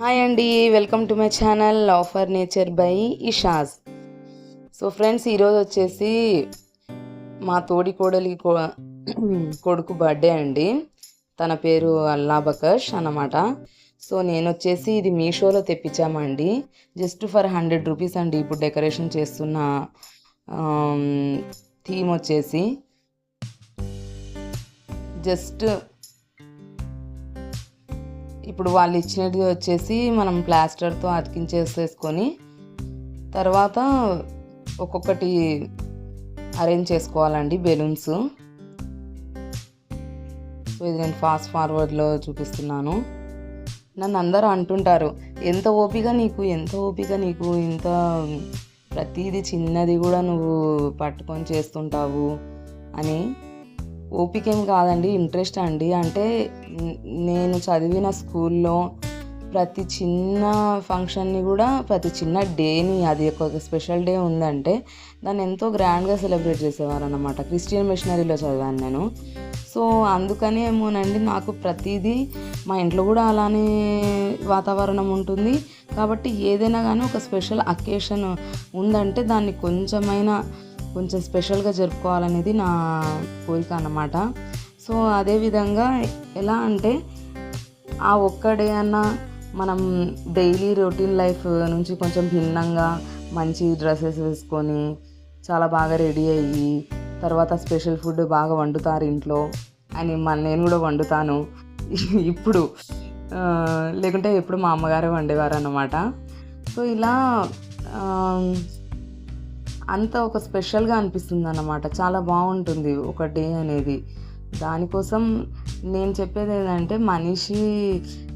Hi అండి welcome to my channel love for nature by Isha's. So friends ఈరోజు వచ్చేసి మా తోడి కోడలి కో- కొడుకు బర్త్డే అండి. తన పేరు అల్లాబకష్ అన్నమాట. సో నేను వచ్చేసి ఇది మీషోలో తెప్పించామండి. జస్ట్ ఫర్ హండ్రెడ్ రూపీస్ అండి ఇప్పుడు డెకరేషన్ చేస్తున్న థీమ్ వచ్చేసి జస్ట్ ఇప్పుడు వాళ్ళు ఇచ్చినది వచ్చేసి మనం ప్లాస్టర్తో అతికించేసేసుకొని తర్వాత ఒక్కొక్కటి అరేంజ్ చేసుకోవాలండి బెలూన్స్. సో ఇది నేను ఫాస్ట్ ఫార్వర్డ్లో చూపిస్తున్నాను. నన్ను అందరూ అంటుంటారు ఎంత ఓపిక నీకు ఎంత ఓపిక నీకు ఇంత ప్రతిదీ చిన్నది కూడా నువ్వు పట్టుకొని చేస్తుంటావు అని. ఓపిక ఏం కాదండి ఇంట్రెస్ట్ అండి. అంటే నేను చదివిన స్కూల్లో ప్రతి చిన్న ఫంక్షన్ని కూడా ప్రతి చిన్న డేని అది ఒక స్పెషల్ డే ఉందంటే దాన్ని ఎంతో గ్రాండ్గా సెలబ్రేట్ చేసేవారు అనమాట క్రిస్టియన్ మిషనరీలో చదివాను నేను. సో అందుకని ఏమోనండి నాకు ప్రతిదీ మా ఇంట్లో కూడా అలానే వాతావరణం ఉంటుంది. కాబట్టి ఏదైనా కానీ ఒక స్పెషల్ అకేషన్ ఉందంటే దాన్ని కొంచెమైనా కొంచెం స్పెషల్గా జరుపుకోవాలనేది నా కోరిక అన్నమాట. సో అదేవిధంగా ఎలా అంటే ఆ ఒక్క డే అన్న మనం డైలీ రొటీన్ లైఫ్ నుంచి కొంచెం భిన్నంగా మంచి డ్రెస్సెస్ వేసుకొని చాలా బాగా రెడీ అయ్యి తర్వాత స్పెషల్ ఫుడ్ బాగా వండుతారు ఇంట్లో. అని మన నేను కూడా వండుతాను. ఇప్పుడు లేకుంటే ఎప్పుడు మా అమ్మగారే వండేవారు అన్నమాట సో ఇలా అంత ఒక స్పెషల్గా అనిపిస్తుంది అన్నమాట చాలా బాగుంటుంది ఒక డే అనేది. దానికోసం నేను చెప్పేది ఏంటంటే మనిషి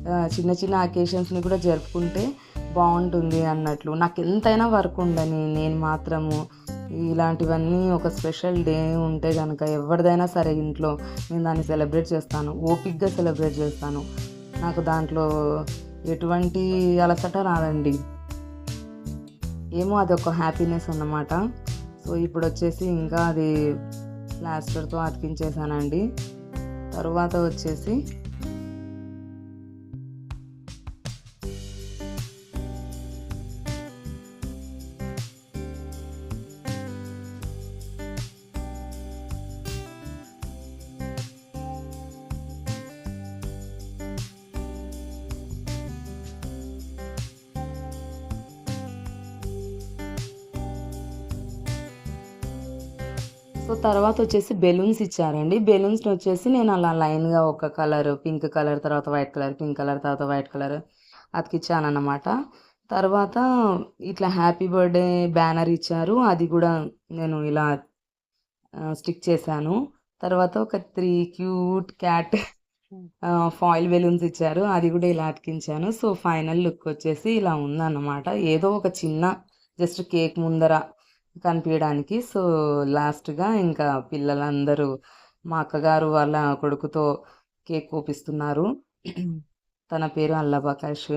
చిన్న చిన్న అకేషన్స్ని కూడా జరుపుకుంటే బాగుంటుంది అన్నట్లు. నాకు ఎంతైనా వర్క్ ఉండని నేను మాత్రము ఇలాంటివన్నీ ఒక స్పెషల్ డే ఉంటే కనుక ఎవరిదైనా సరే ఇంట్లో నేను దాన్ని సెలబ్రేట్ చేస్తాను. ఓపిక్గా సెలబ్రేట్ చేస్తాను. నాకు దాంట్లో ఎటువంటి అలసట రాదండి. ఏమో అదొక హ్యాపీనెస్ అన్నమాట. సో ఇప్పుడు వచ్చేసి ఇంకా అది ప్లాస్టర్తో అతికించేసానండి. తరువాత వచ్చేసి సో తర్వాత వచ్చేసి బెలూన్స్ ఇచ్చారండి. బెలూన్స్ని వచ్చేసి నేను అలా లైన్గా ఒక కలర్ పింక్ కలర్ తర్వాత వైట్ కలర్ పింక్ కలర్ తర్వాత వైట్ కలర్ అతికిచ్చాను అన్నమాట తర్వాత ఇట్లా హ్యాపీ బర్త్డే బ్యానర్ ఇచ్చారు. అది కూడా నేను ఇలా స్టిక్ చేశాను. తర్వాత ఒక three cute cat foil balloons ఇచ్చారు. అది కూడా ఇలా అతికించాను. సో ఫైనల్ లుక్ వచ్చేసి ఇలా ఉందన్నమాట. ఏదో ఒక చిన్న జస్ట్ కేక్ ముందర కనిపించడానికి సో లాస్ట్గా ఇంకా పిల్లలందరూ మా అక్కగారు వాళ్ళ కొడుకుతో కేక్ కోపిస్తున్నారు తన పేరు అల్లబకాష్.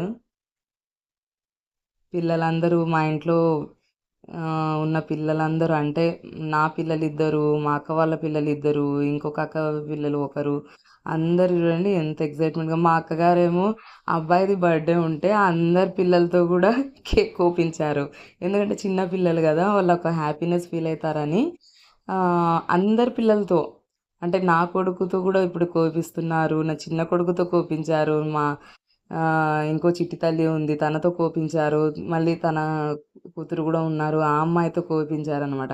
పిల్లలందరూ మా ఇంట్లో ఉన్న పిల్లలందరూ అంటే నా పిల్లలిద్దరు మా అక్క వాళ్ళ పిల్లలిద్దరు ఇంకొక అక్క పిల్లలు ఒకరు అందరు చూడండి ఎంత ఎక్సైట్మెంట్గా మా అక్కగారేమో అబ్బాయిది బర్త్డే ఉంటే అందరి పిల్లలతో కూడా కేక్ కోపించారు. ఎందుకంటే చిన్న పిల్లలు కదా వాళ్ళు ఒక హ్యాపీనెస్ ఫీల్ అవుతారని అందరి పిల్లలతో అంటే నా కొడుకుతో కూడా ఇప్పుడు కోపిస్తున్నారు నా చిన్న కొడుకుతో కోపించారు మా ఇంకో చిట్టి తల్లి ఉంది తనతో కోపించారు మళ్ళీ తన కూతురు కూడా ఉన్నారు ఆ అమ్మాయితో కోపించారు అనమాట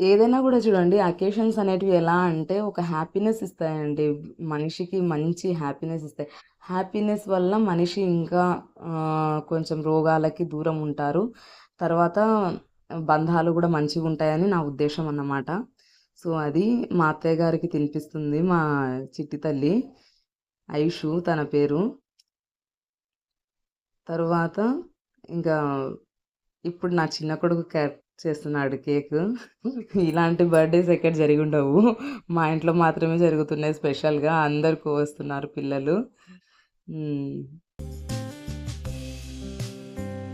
ఏదైనా కూడా చూడండి అకేషన్స్ అనేటివి ఎలా అంటే ఒక హ్యాపీనెస్ ఇస్తాయండి. మనిషికి మంచి హ్యాపీనెస్ ఇస్తాయి. హ్యాపీనెస్ వల్ల మనిషి ఇంకా కొంచెం రోగాలకి దూరం ఉంటారు. తర్వాత బంధాలు కూడా మంచిగా ఉంటాయని నా ఉద్దేశం అన్నమాట. సో అది మా అత్తయ్య గారికి తినిపిస్తుంది మా చిట్టి తల్లి ఐషు తన పేరు. తర్వాత ఇంకా ఇప్పుడు నా చిన్న కొడుకు కట్ చేస్తున్నాడు కేక్. ఇలాంటి బర్త్డేస్ ఎక్కడ జరిగి ఉండవు మా ఇంట్లో మాత్రమే జరుగుతున్నాయి స్పెషల్గా. అందరు వస్తున్నారు పిల్లలు.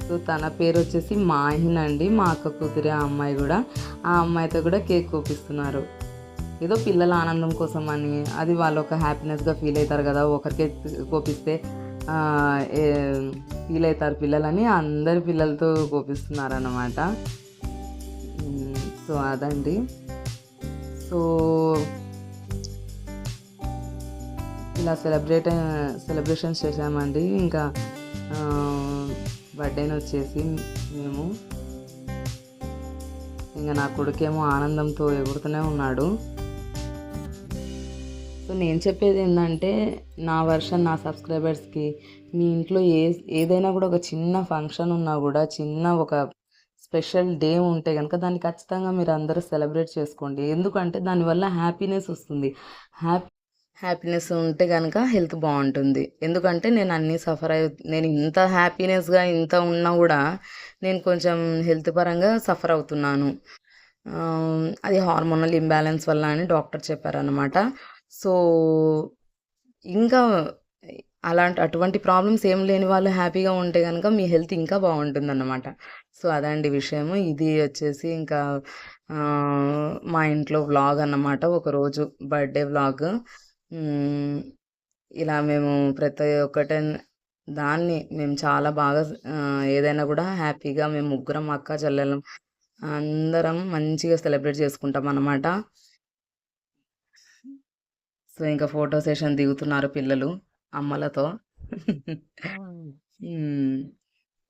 సో తన పేరు వచ్చేసి మాహిన్ అండి. మా అక్క కూతురి ఆ అమ్మాయి కూడా. ఆ అమ్మాయితో కూడా కేక్ కోపిస్తున్నారు. ఏదో పిల్లల ఆనందం కోసం అని. అది వాళ్ళు ఒక హ్యాపీనెస్గా ఫీల్ అవుతారు కదా. ఒకరికే కోపిస్తే ఫీల్ అవుతారు పిల్లలని. అందరి పిల్లలతో కోపిస్తున్నారు అన్నమాట సో అదండి. సో ఇలా సెలబ్రేట్ సెలబ్రేషన్స్ చేసామండి ఇంకా బర్త్డేని వచ్చేసి మేము ఇంకా నా కొడుకేమో ఆనందంతో ఎగురుతూనే ఉన్నాడు. సో నేను చెప్పేది ఏంటంటే నా వర్షన్ నా సబ్స్క్రైబర్స్కి మీ ఇంట్లో ఏ ఏదైనా కూడా ఒక చిన్న ఫంక్షన్ ఉన్నా కూడా చిన్న ఒక స్పెషల్ డే ఉంటే కనుక దాన్ని ఖచ్చితంగా మీరు అందరూ సెలబ్రేట్ చేసుకోండి. ఎందుకంటే దానివల్ల హ్యాపీనెస్ వస్తుంది. హ్యాపీ హ్యాపీనెస్ ఉంటే కనుక హెల్త్ బాగుంటుంది. ఎందుకంటే నేను అన్నీ సఫర్ అయ్యి నేను ఇంత హ్యాపీనెస్గా ఇంత ఉన్నా కూడా నేను కొంచెం హెల్త్ పరంగా సఫర్ అవుతున్నాను. అది హార్మోనల్ ఇంబ్యాలెన్స్ వల్ల అని డాక్టర్ చెప్పారనమాట సో ఇంకా అలాంటి అటువంటి ప్రాబ్లమ్స్ ఏం లేని వాళ్ళు హ్యాపీగా ఉంటే కనుక మీ హెల్త్ ఇంకా బాగుంటుందన్నమాట. సో అదండి విషయము. ఇది వచ్చేసి ఇంకా మా ఇంట్లో వ్లాగ్ అన్నమాట. ఒకరోజు బర్త్డే వ్లాగ్. ఇలా మేము ప్రతి ఒక్కటి దాన్ని మేము చాలా బాగా ఏదైనా కూడా హ్యాపీగా మేము ముగ్గురం అక్క చెల్లెలం అందరం మంచిగా సెలబ్రేట్ చేసుకుంటాం అన్నమాట. సో ఇంకా ఫోటో సెషన్ దిగుతున్నారు పిల్లలు అమ్మలతో.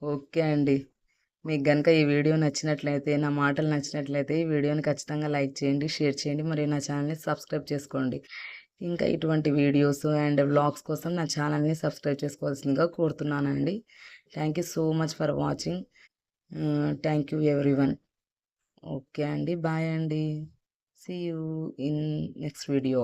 ఓకే అండి. మీకు కనుక ఈ వీడియో నచ్చినట్లయితే నా మాటలు నచ్చినట్లయితే ఈ వీడియోని ఖచ్చితంగా లైక్ చేయండి షేర్ చేయండి మరియు నా ఛానల్ని సబ్స్క్రైబ్ చేసుకోండి. ఇంకా ఇటువంటి వీడియోస్ అండ్ వ్లాగ్స్ కోసం నా ఛానల్ని సబ్స్క్రైబ్ చేసుకోవాల్సిందిగా కోరుతున్నానండి. Thank you so much for watching thank you everyone okay అండి బాయ్ అండి. See you in next video